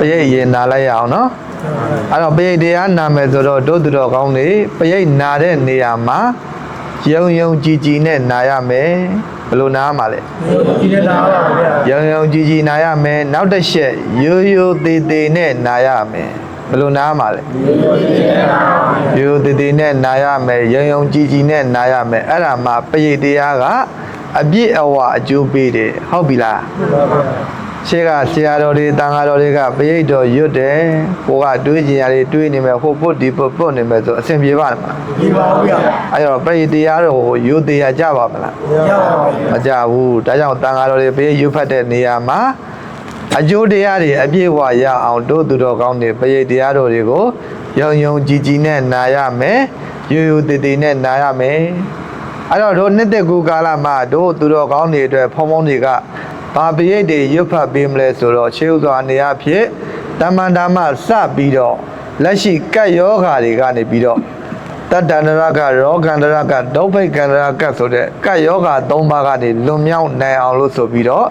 ပရိတ်ရင်နာလိုက်ရအောင်နော်အဲ့တော့ပရိတ်တရားနာမယ်ဆိုတော့တို့သူတော်ကောင်းတွေပရိတ်နာတဲ့နေရာမှာယုံယုံကြည်ကြည်နဲ့နာရမယ်ဘယ်လိုနာမှာလဲဒီနေ့လာပါဗျာယုံယုံကြည်ကြည်နာရမယ်နောက်တစ်ချက်ရိုးရိုးသေးသေးနဲ့နာရမယ်ဘယ်လိုနာမှာလဲရိုးရိုးသေးသေးနဲ့နာရမယ်ယုံယုံကြည်ကြည်နဲ့နာရမယ်အဲ့ဒါမှပရိတ်တရားကအပြည့်အဝအကျိုးပေးတယ်ဟုတ်ပြီလား ရှေ့ကဆရာတော်တွေတန်ဃာတော်တွေကပရိတ်တော်ရွတ်တယ်ကိုကတွေးကြင်ရတွေတွေးနေမယ်ဟိုပုတ်ဒီပုတ်ပုတ်နေမယ်ဆိုအဆင်ပြေပါ့မလားဒီပါဦးဗျာအဲ့တော့ပရိတ်တရားတော်ကိုရွတ်တရားကြပါမလားရပါပါမကြဘူးဒါကြောင့်တန်ဃာတော်တွေပရိတ်ရွတ်ဖတ်တဲ့နေရာမှာအကျိုးတရားတွေအပြည့်အဝရအောင်တို့သူတော်ကောင်းတွေပရိတ်တရားတော်တွေကိုယုံယုံကြည်ကြည်နဲ့နာရမယ်ရိုးရိုးတည်တည်နဲ့နာရမယ်အဲ့တော့တို့နှစ်သက်ကူကာလမှာတို့သူတော်ကောင်းတွေအတွက်ဖုံဖုံတွေက ဘာပရိတ်တွေရွတ်ဖတ်ပေးမလဲဆိုတော့ခြေဥစွာအနေအဖြစ်တမန်ဓမ္မစပြီးတော့လက်ရှိကတ်ယောဂါတွေကနေပြီးတော့တတ္တန္တရကရောဂန္တရကဒုဗ္ဗိကန္တရကဆိုတဲ့ကတ်ယောဂ၃ပါးကနေလွန်မြောက်နိုင်အောင်လို့ဆိုပြီးတော့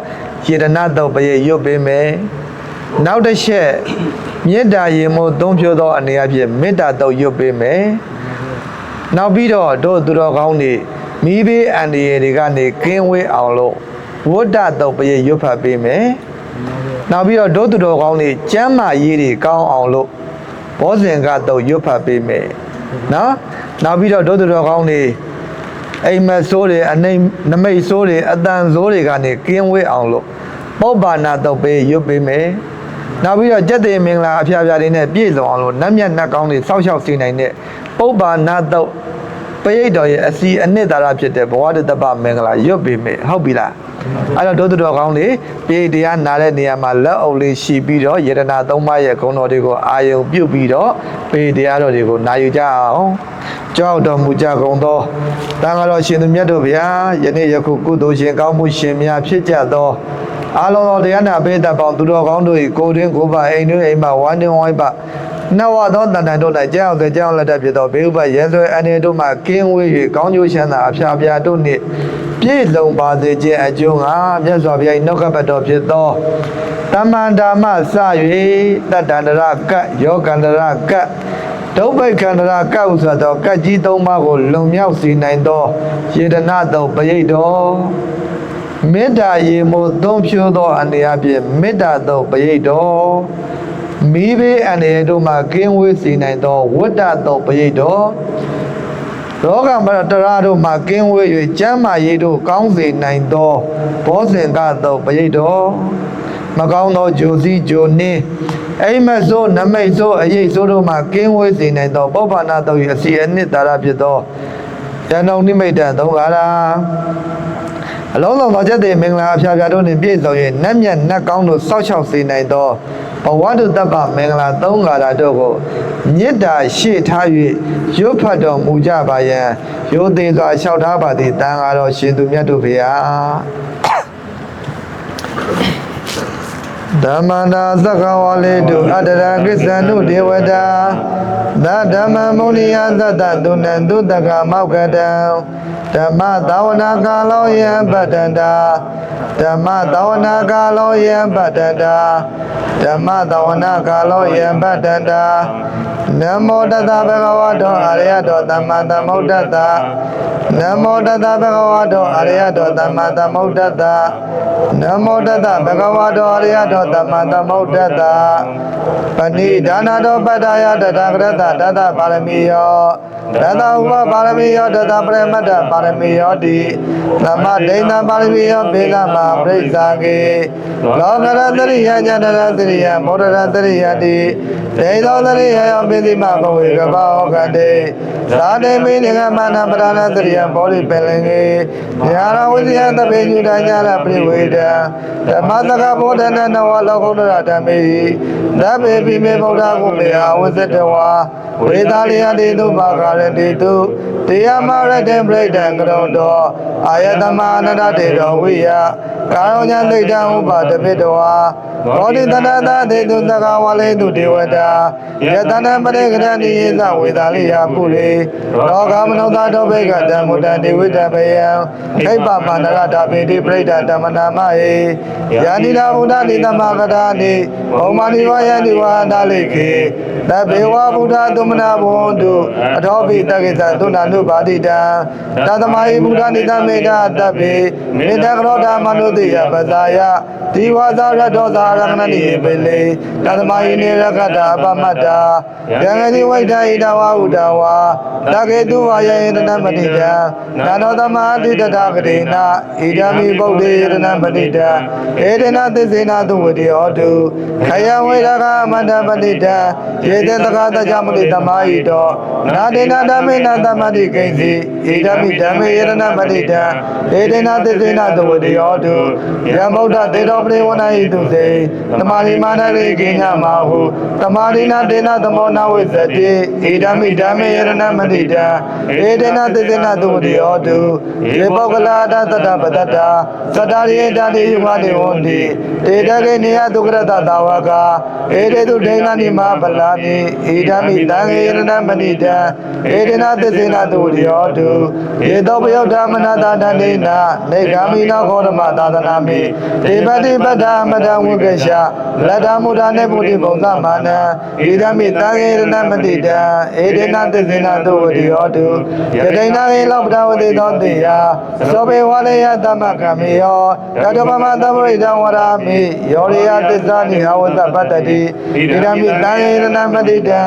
ယေတနာတုတ်ပရေရွတ်ပေးမယ်နောက်တစ်ချက်မေတ္တာရေမို့သုံးဖြိုးသောအနေအချင်းမေတ္တာတုတ်ရွတ်ပေးမယ်နောက်ပြီးတော့တို့သူတော်ကောင်းတွေမိဘေးအန္တရာယ်တွေကနေကင်းဝေးအောင်လို့ ဝဋ္တတုတ်ပရေရွတ်ဖတ်ပေးမယ်နောက်ပြီးတော့တို့သူတော်ကောင်းတွေကျမ်းမာရေးတွေကောင်းအောင်လို့ဘောဇင်ကတော့ရွတ်ဖတ်ပေးမယ်နော်နောက်ပြီးတော့ဒုသတော်ကောင်းတွေအိမ်မက်ဆိုးတွေအနှိမ်နမိတ်ဆိုးတွေအတန်ဆိုးတွေကနေကင်းဝေးအောင်လို့ပုပ္ပါနာတော့ပေးရွတ်ပေးမယ်နောက်ပြီးတော့ကြက်သေးမင်္ဂလာအဖျားဖျားတွေနဲ့ပြည့်စုံအောင်လို့နတ်မြတ်နတ်ကောင်းတွေစောက်ရှောက်စေနိုင်တဲ့ပုပ္ပါနာတော့ ပရိတ်တော်ရဲ့အစီအနှစ်သာရဖြစ်တဲ့ဘဝတတပမင်္ဂလာရွတ်ပေးမယ်ဟုတ်ပြီလားအဲ့တော့ဒုသတော်ကောင်းတွေပြေတရားနာတဲ့နေရာမှာလက်အုပ်လေးရှိပြီးတော့ယေတနာသုံးပါးရဲ့ဂုဏ်တော်တွေကိုအာယုံပြုတ်ပြီးတော့ပေတရားတော်တွေကိုနာယူကြအောင်ကြောက်တော်မူကြကုန်သောတန်ဃာတော်ရှင်သူမြတ်တို့ဗျာယနေ့ယခုကုသိုလ်ရှင်ကောင်းမှုရှင်များဖြစ်ကြသောအာလုံးတော်တရားနာပေးတတ်ပေါင်းသူတော်ကောင်းတို့၏ကိုယ်တွင်ကိုယ်ပါအိမ်တွင်အိမ်ပါဝမ်းတွင်ဝိုင်းပါ နဝသောတန်တန်တို့၌ကြောက်တဲ့ကြောက်လက်တတ်ဖြစ်သောဘေဥပရဲဆွဲအနေတို့မှကင်းဝေး၍ကောင်းကျိုးချမ်းသာအဖျားဖျားတို့နှင့်ပြည့်စုံပါစေခြင်းအကျိုးငါမြတ်စွာဘုရား၏နှုတ်ကပတ်တော်ဖြစ်သောတမန်ဓမ္မစ၍တတ္တန္တရကတ်ယောကန္တရကတ်ဒုဗ္ဗိခန္ဓရာကဥ္စသောကတ်ကြီးသုံးပါးကိုလွန်မြောက်စေနိုင်သောယေဒနာသောပရိတ်တော်မေတ္တာရေမို့သုံးဖြိုးသောအနေအချင်းမေတ္တာသောပရိတ်တော် မိဘေးအနေတို့မှကင်းဝေးစေနိုင်သောဝတ္တသောပရိတ်တော်ရောဂမရတရာတို့မှကင်းဝေး၍ကျမ်းမာရေးတို့ကောင်းစေနိုင်သောဘောဇင်ကသောပရိတ်တော်မကောင်းသောဂျိုစီဂျိုနှင်းအိမ်မက်ဆိုးနမိတ်ဆိုးအရေးဆိုးတို့မှကင်းဝေးစေနိုင်သောပုပ္ပနာတော်၏အစီအနှစ်သာရဖြစ်သောယန္တုန်နိမိတ်တံသုံးကားရာအလုံးစုံသောချက်တွေမင်္ဂလာအဖျားဖျားတို့နှင့်ပြည့်စုံ၍နတ်မြတ်နတ်ကောင်းတို့စောက်ရှောက်စေနိုင်သော ဘဝတုတ္တပမင်္ဂလာသုံးကားရာတို့ကိုမေတ္တာရှေ့ထား၍ရွတ်ဖတ်တော်မူကြပါယံရိုသေစွာလျှောက်ထားပါသည်တန်ဃာတော်ရှင်သူမြတ်တို့ဖေဟာဓမ္မန္တာသက္ကဝါလေတုအတ္တရာကိစ္ဆန္တုဒေဝတာသဓမ္မမုနိယသတ္တတုဏံတုတကမောက္ကတံ ဓမ္မသာဝနာကာလောယံပတ္တန္တာဓမ္မသာဝနာကာလောယံပတ္တန္တာဓမ္မသာဝနာကာလောယံပတ္တန္တာနမောတတဗဂဝတောအရိယတောသမ္မာသမ္ဗုဒ္ဓတ္တနမောတတဗဂဝတောအရိယတောသမ္မာသမ္ဗုဒ္ဓတ္တနမောတတဗဂဝတောအရိယတောသမ္မာသမ္ဗုဒ္ဓတ္တပဏိဒါနတောပတ္တယတတဂရတတတပါရမီယောတတဥပပါရမီယောတတပရမတ္တပါရမီယောတိသမဒိဋ္ဌပါရမီယောဘေလမပရိစ္ဆာကေလောကရတရိယညတရတရိယမောဒရတရိယတိဒေသောတရိယယောပိတိမဘဝေကဘောကတေသာတေမိနေကမနာပရဏတရိယဘောဓိပင်လင်ကေညာရဝိဇယတပေညုတညာရပြိဝေဒံဓမ္မတကဘောဓနာနဝလောကုတ္တရဓမ္မေသဗ္ဗေပိမေဗုဒ္ဓကုမေဟာဝိသတဝါ ဝဝေသာလျတေတုပါကရတေတုတရားမရတေပရိဒံကရောတောအာယတမအနတတေတောဝိယကာရောညာသိတံဥပါတပိတဝါဘောဓိတနာတတေတုသကဝလေတုဒေဝတာယတနာပရိကရဏိယေသဝေသာလိယပုလေလောကမနုဿတောဘေကတံမုတ္တဒေဝိတပယံခိပ္ပမန္တရတာပေတိပရိဒဓမ္မနာမယေယာနိနာဘုဒ္ဓနိသမကတာနိဘောမာနိဝါယနိဝါဒလိခေသဗ္ဗေဝဗုဒ္ဓသုမနာဘဝန္တုအထောပိတက္ကိသသုနာနုပါတိတံတသမဟိဗုဒ္ဓနိသမေတတဗ္ဗေမေတ္တကရောဓမနုတိယပဇာယဒီဝါဇာရတောသာရမဏနိပေလေတသမဟိနေရကတာအပမတ္တာယံဂတိဝိဒဣဒဝဥဒဝါတကေတုဝါယေတနမတိတံနာနောသမတိတတဂရေနဣဒမိဗုဒ္ဓေရဏပတိတံဧတေနသစ္စေနာတုဝတိဟောတုခယဝေရကမန္တပတိတံယေတေတကတကြမလိတမဟိတောနာတေနဓမ္မေနသမတိကိဉ္စီဣဒမိဓမ္မေရဏပတိတံဧတေနသစ္စေနာတုဝတိဟောတုယံဗုဒ္ဓတေတောပရိဝဏဟိတုစေသမာရိမာနရေကိညမဟုသမာရိနာတေနသမောနဝိသတိဣဒမိဓမ္မေရဏမတိတံဧတေနသစ္စေနာတုဝတိဟောတုယေပောကလာဒသတ္တပတ္တတာသတ္တရိတတိယမတိဝန္တိတေတကေနိယဒုက္ခရတသာဝကဧတေတုဒိဏနိမဗလာနိဣဒမိတံဧရဏမတိတံဧတေနသစ္စေနာတုဝတိဟောတုယေတောပယုတ်ဓမ္မနာတတန္တေနနေဂာမိနာခောဓမ္မသာသနာမိတေပတိပတ္တမတံဝိကရှလတ္တမုဒ္ဒနေပုတိဘုံသမနံဣဒမိတံဧရဏမတိတံဧတေနသစ္စေနာတုဝတိဟောတုယတိနာဟိလောပဒဝတိသောတေယသောဘေဝလေယသမကမေယောတတပမသမရိတံဝရာမိယောရိယသစ္စာနိဟဝတပတ္တိဣဒမိတံဧရဏမတိတံ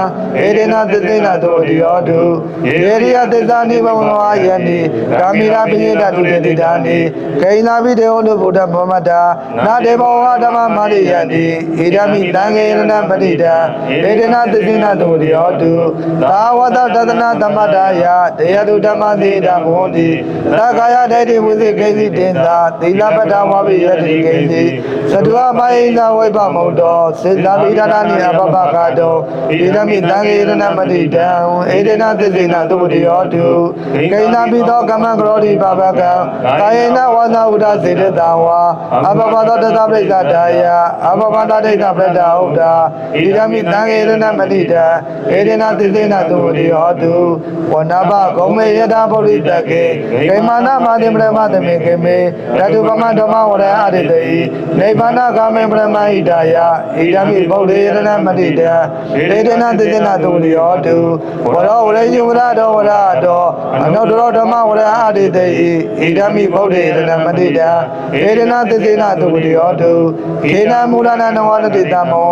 ဧတေနသစ္စေနာတုဝတိဟောတုယေရိယသစ္စာနိဘဝဝါယနိကာမိရာပိယတတုတေတိတာနိဂိဏပိတေဟောတုဗုဒ္ဓမမတ္တာနာတေဘောဝဓမ္မမာရိယတိဣဒမိတံဧရဏပတိတံဧတေနသစ္စေနာတုဝတိဟောတုသာဝတတသနာသမတ္တာယတေယတုဓမ္မသေတံဘဝန္တိသက္ကာယဒိဋ္ဌိဝိသေကိစီတင်သာသီလပတ္တဝါပိယတိကိစီသတ္တဝမိုင်းသာဝိပမုတ်တော်စေတပိဒနာနိအပပကတောဣဒမိတံဧရဏပတိတံဧတေနသစ္စေနာတုဝတိဟောတုကိဏပိသောကမ္မကရောတိပါပကံကာယေနဝါသဥဒစေတတံဝါအပပသောတသပရိသတာယအပပတဒိဋ္ဌပရတဟုတ်တာဣဒမိတံဧရဏပတိတံဧတေနသစ္စေနာတုဝတိဟောတုဝနဘဂုံမေယတာဗုဒ္ဓတကေကိမာနမာတိပရမသမေကေမေဓတုပမဓမ္မဝရအရိတေနိဗ္ဗာနကာမေပရမဟိတာယဣဒမိဗုဒ္ဓေရဏမတိတံဧတေနသစ္စေနာတုဝတိဟောတုဝရောဝရေယဝရတောဝရတောအနုတ္တရောဓမ္မဝရအရိတေဣဒမိဗုဒ္ဓေရဏမတိတံဧတေနသစ္စေနာတုဝတိဟောတုခေနမူလနာနဝနတိတမော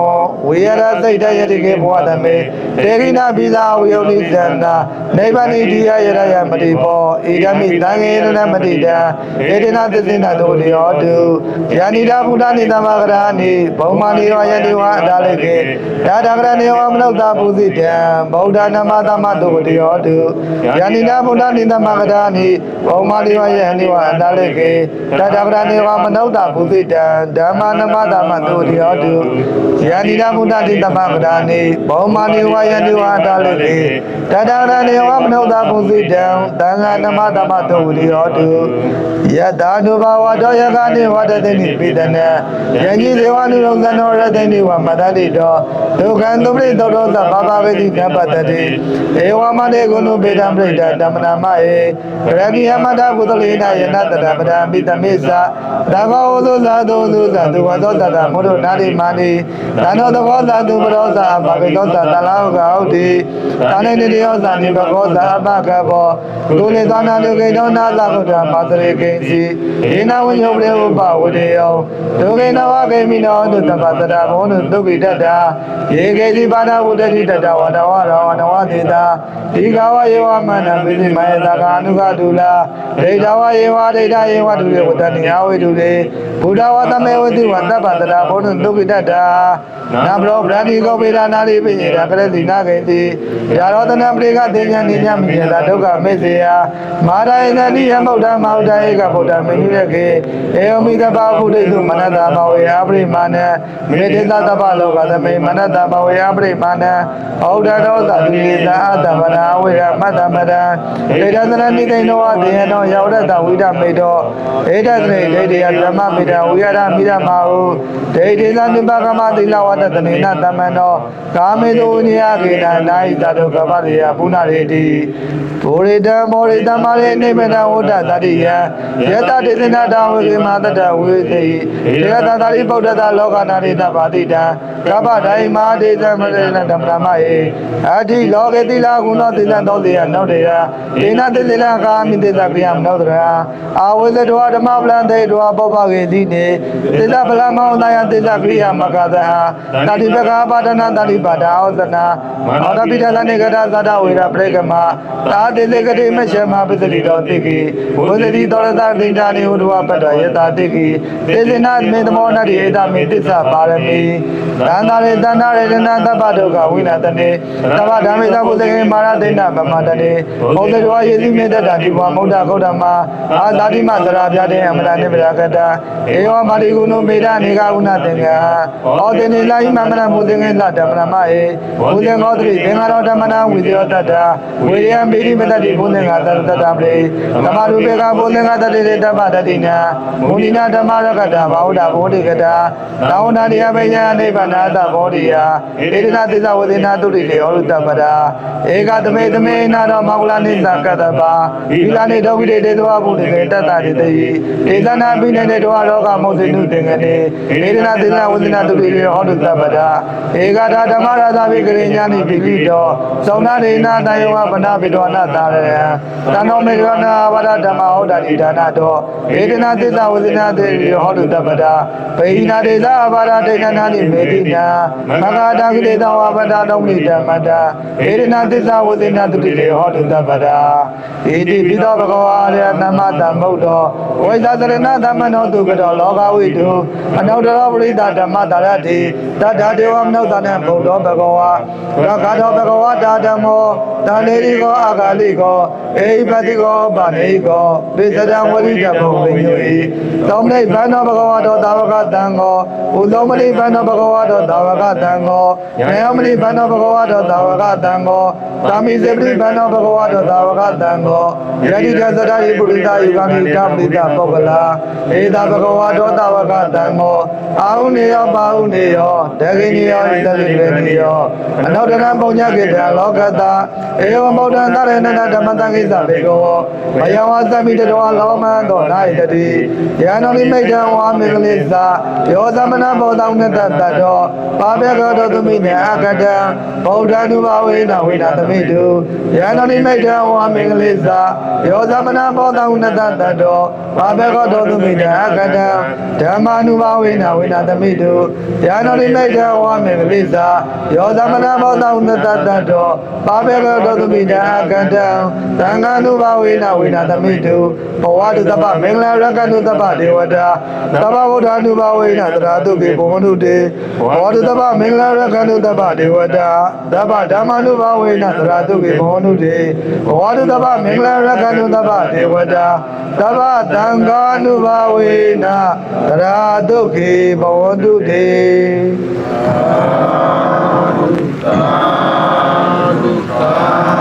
ဝေယရသိတ္တယတိကေဘဝတမေတေခိနာပိသာဝေယုနိသန္တာနိဗ္ဗာနိတိယယရယမတိဘောဣဒမိတံငေရဏမတိတံဧတေနသစ္စေနာတုတိဟောတုယာနိတာဘုဒ္ဓနိသမဂရာနိဘုံမာနိယောယတိဝအတာလိကေဒါဒဂရနိယောမနုဿာပုသိတံဗုဒ္ဓနာမသမတုတိဟောတုယာနိတာဘုဒ္ဓနိသမဂရာနိဘုံမာနိယောယတိဝအတာလိကေဒါဒဂရနိယောမနုဿာပုသိတံဓမ္မနမသမတုတိဟောတုယာနိတာဘုဒ္ဓနိသမဂရာနိဘုံမာနိယောယတိဝအတာလိကေဒါဒဂရနိယောမနုဿာပုသိတံသံဃာနမသမတုတိဟောတုယတအနုဘာဝတောယကနေဝတ္တတိနိပိတနံယညိဒေဝနုရောဇနောရတတိဝမတတိတောဒုက္ခံသုပရိသောတောသဘာဘာဝေတိကပတ္တိဧဝမတေကုဏုပေတံပရိဒဓမ္မနာမယေရဂိယမတကုသလေနယနတတပဒံပိတမေသသဘောဝသုသာသုသုသာသူဝသောတတမုဒ္ဒနာတိမာနိသနောသဘောသာသူပရောသာဘာဝေသောသာတလာဟုကဟုတ်တိသာနေတိယောသာနိဘကောသာအပကဘောကုလေသောနာလူကိတောနာသဗုဒ္ဓမာတရေကိဉ္စီဒေနဝိညောပရေဥပဝတေယောဒုကိနဝကေမိနောတုတပတတဘောနုသုကိတတ္တာယေကေတိပါဒဝုတတိတတဝတဝရောနဝတေတာဒီဃဝယေဝမန္တပိစိမယေတကာနုကတုလာဒိဋ္ဌဝယေဝဒိဋ္ဌယေဝတုရေဝတ္တနိယဝေတုလေဘုဒ္ဓဝတမေဝတိဝတ္တပတတဘောနုသုကိတတ္တာနာဘရောဗြဟ္မဏီကောပေဒနာလိပိယေရကရတိနာကေတိယာရောတနပရိကတေဉ္နိညမိယတာဒုက္ခမေစေယမာရယတနိယမௌဒမௌဒဧကဗုဒ္ဓမေနုရကေဧဝမိတဘာဖုဒိတုမနတဘဝေအပရိမာဏမေတ္တသတ္တဗလောကသမေမနတဘဝေအပရိမာဏဩဒတောသတိလေသာအတ္တမနာဝေရမတ္တမတံဒေဒသရနိသိဏောတေယနောယောရတဝိဒမေတောဧတသရေဒေတေယဓမ္မမေတံဝိရဒမိရမဟုဒေတေသနိပါကမသီလဝတ္တတနေနတမန္တောကာမေတုဝိနယကေနနာဟိတတုကပ္ပရိယပုဏ္ဏရေတိဘောရိတံမောရိတံမာရေနိဗ္ဗာန်ဝတ္တတတိယယတတေသနာတဝေကေမတတဝေသေဒေယတတာရိဗုဒ္ဓတာလောကနာရိတပါတိတံကပ္ပဒိုင်မာဒေသမရေနဓမ္မမယေအဋ္ဌိလောကေတိလာကုဏတိလံသောတေယနောတေယဒေနတိတိလံကာမိတေသကယမနောတရာအာဝေသတောဓမ္မပလံတေတောပောပကေတိနေသေသပလမောတယသေသကရိယာမကသဟတာတိပကပါဒနာတာတိပါဒာဩဇနာမောတပိတသနေကရသဒဝေရပရိကမသာတေလေကတိမရှမပစ္စတိတော်တိကိဘုဇတိတော်သတိတာနေဟောတဝပတ္တယတာတိကိသေဇနာမေသမောနတိဧတမေတစ္ဆပါရမီသန္တာရေတန္တာရေတနာသဗ္ဗဒုက္ခဝိနာတနေသဗ္ဗဓမ္မိသဘုဇကေမာရတိဏဗမတနေဘုဇတောယေတိမေတ္တာဒီဘဝမௌဒဂௌတမအာသာတိမသရာပြတဲ့အမတနိဗ္ဗာကတာဧဝမာတိကုဏမေဒနေကဥနာသင်္ကဩတေနေလာဟိမမနမုသင်္ကေလဓမ္မနမယေဘုဇင်္ဂောတိသင်္ဃရောဓမ္မနာဝိဇယောတတ္တဝေယံပိရိမတတိဘုဇင်္ဂတတ္တတပလေသမရူပေကဘုဇင်္ဂတတိတပ္ပတတိနာမုနိနာဓမ္မရကတာဘာဝဒဘောဓိကတာသာဝနာတိယဘေယနိဗ္ဗာနာတဘောဓိယဧဒနာသစ္စာဝေဒနာတုတိလေဟောရုတ္တပတာဧကသမေသမေနာတော်မောကလနိသကတ္တပါဒီလာနေတော်ဝိတေတေသောဘုဒ္ဓေတတ္တတိတိဒေသနာပိနေတေတောရောဂမောဇိနုသင်္ကနေဧဒနာသစ္စာဝေဒနာတုတိလေဟောရုတ္တပတာဧကထာဓမ္မရာဇာပိကရိညာနိပိလိတောသောနာဒေနာတယောဝဗနာပိတောနာတာရယတဏောမေရဏဝရဓမ္မဟောတာတိဒါနာတောဧဒနာသစ္စာဝေဒနာတေဟောရုတ္တပတာဗေဟိနာဒေသအဘာရတေနနာနိမေတိနာမဂါတာကိလေသာဝပတာတော်မိဓမ္မတာဧဒနာသစ္စာဝေဒနာတုတိလေဟောရုတ္တပတာဣတိပိသောဘဂဝါရသမ္မတမ္ဗုဒ္ဓောဝိဇာသရဏသမ္မနောတုကတောလောကဝိတုအနုတ္တရောပရိသဓမ္မတာရတိတတ္ထာဒေဝမနုဿာနံဗုဒ္ဓောဘဂဝါရဂါတောဘဂဝါတာဓမ္မောတာနေရိကောအာဂါလိကောအေဟိပတိကောဗာနေကောပိစဒံဝရိတဘုံဝိညုဤသောမနိဗ္ဗာန်ဘဂဝါတောသာဝကတံကောဥသောမနိဗ္ဗာန်ဘဂဝါတောသာဝကတံကောယယမနိဗ္ဗာန်ဘဂဝါတောသာဝကတံကောသာမိစေပရိဗ္ဗာန်ဘဂဝါတောသာဝကတံကောယတိတသတ္တယပုရိသယုဂာမိတပရိသပုဂ္ဂလာဧသာဘဂဝါတောသာဝကတံကောအာဟုနေယောပါဟုနေယောဒဂိနေယောဣတလိလေနေယောအနောတရံပုံညကေတံလောကတာဧဝံဗုဒ္ဓံသရဏနာဓမ္မတံကိစ္စဘေကောမယဝသမိတတောလောမံသောနာယတတိယန္နောလိမိတ်တံဝါမေကလိသာယောသမနာဘောတောင်းနတတတောပါဘေကောတောသမိနေအကတံဗုဒ္ဓ ानु ဘာဝေနဝေနသမိတုယန္နောလိမိတ်တံဝါမေကလိသာယောသမနာဘောတောင်းနတတတောပါဘေကောတောသမိနေအကတံဓမ္မာနုဘာဝေနဝေနသမိတုယန္နောလိမိတ်တံဝါမေကလိသာယောသမနာဘောတောင်းနတတတောပါဘေကောတောသမိနေအကတံသံဃာနုဘာဝေနဝေနသမိတုဘဝတုတပမင်္ဂလာရကနုတပဒေဝတာသဗ္ဗဗုဒ္ဓ ानु ဘာဝေနသရတုကေဘောနုတေဘဝတုတပမင်္ဂလာရကနုတပဒေဝတာတဗ္ဗဓမ္မနုဘဝေနသရတုကေဘောနုတေဘဝတုတဗ္ဗမင်္ဂလရကနုတဗ္ဗဒေဝတာတဗ္ဗသံဃာနုဘဝေနသရတုကေဘောနုတေသာဓုသာဓုသာ